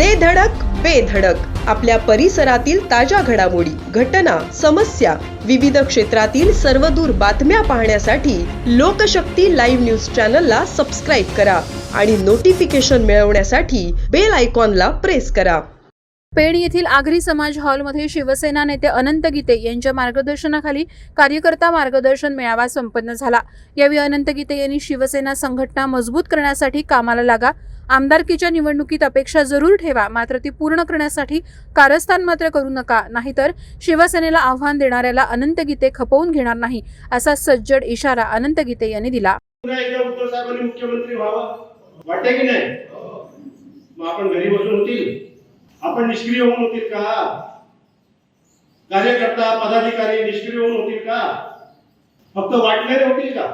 दे धडक बेधडक आपल्या परिसरातील ताज्या घडामोडी घटना समस्या विविध क्षेत्रातील सर्वदूर बातम्या पाहण्यासाठी लोकशक्ती लाईव्ह न्यूज चॅनलला सबस्क्राईब करा आणि नोटिफिकेशन मिळवण्यासाठी बेल आयकॉनला प्रेस करा. पेण येथील आगरी समाज हॉलमध्ये शिवसेना नेते अनंत गीते यांच्या मार्गदर्शनाखाली कार्यकर्ता मार्गदर्शन मेळावा संपन्न झाला. यावेळी अनंत गीते यांनी शिवसेना संघटना मजबूत करण्यासाठी कामाला लागा आमदारकीच्या निवडणुकीत अपेक्षा जरूर ठेवा मात्र ती पूर्ण करण्यासाठी कारस्थान मात्र करू नका. नाहीतर शिवसेनेला आव्हान देणाऱ्याला अनंत गीते खपवून घेणार नाही असा सज्जड इशारा अनंत गीते यांनी दिला. मुख्यमंत्री व्हावं. वाटते की नाही? मग आपण घरी बसून होतील. आपण निष्क्रिय होऊन होतील का? कार्यकर्ता पदाधिकारी निष्क्रिय होऊन होतील का? फक्त वाटणारे होतील का?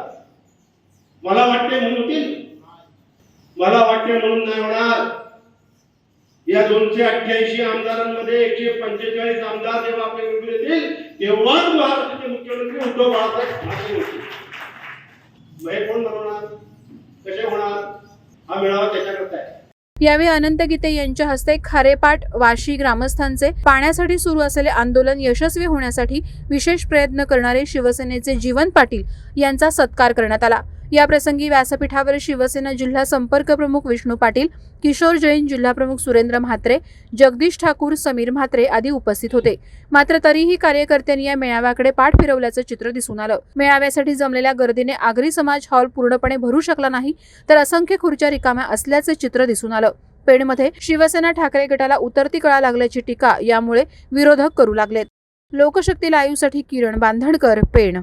मला वाटते म्हणून होतील. मला वाटते म्हणून नाही होणार. या दोनशे अठ्ठ्याऐंशी आमदारांमध्ये एकशे पंचेचाळीस आमदार जेव्हा आपले निवडून येतील तेव्हाच महाराष्ट्राचे मुख्यमंत्री उद्धव बाळासाहेब ठाकरे होतील. हे कोण बनवणार? कसे होणार? हा मेळावा त्याच्याकरता आहे. यावेळी अनंत गीते यांच्या हस्ते खारेपाट वाशी ग्रामस्थांचे पाण्यासाठी सुरू असलेले आंदोलन यशस्वी होण्यासाठी विशेष प्रयत्न करणारे शिवसेनेचे जीवन पाटील यांचा सत्कार करण्यात आला. या प्रसंगी व्यासपीठावर शिवसेना जिल्हा संपर्क प्रमुख विष्णू पाटील किशोर जैन जिल्हाप्रमुख सुरेंद्र म्हात्रे जगदीश ठाकूर समीर म्हात्रे आदी उपस्थित होते. मात्र तरीही कार्यकर्त्यांनी या मेळाव्याकडे पाठ फिरवल्याचं चित्र दिसून आलं. मेळाव्यासाठी जमलेल्या गर्दीने आगरी समाज हॉल पूर्णपणे भरू शकला नाही तर असंख्य खुर्च्या रिकाम्या असल्याचे चित्र दिसून आलं. पेणमध्ये शिवसेना ठाकरे गटाला उतरती कळा लागल्याची टीका यामुळे विरोधक करू लागलेत. लोकशक्ती लाईव्हसाठी किरण बांधणकर पेण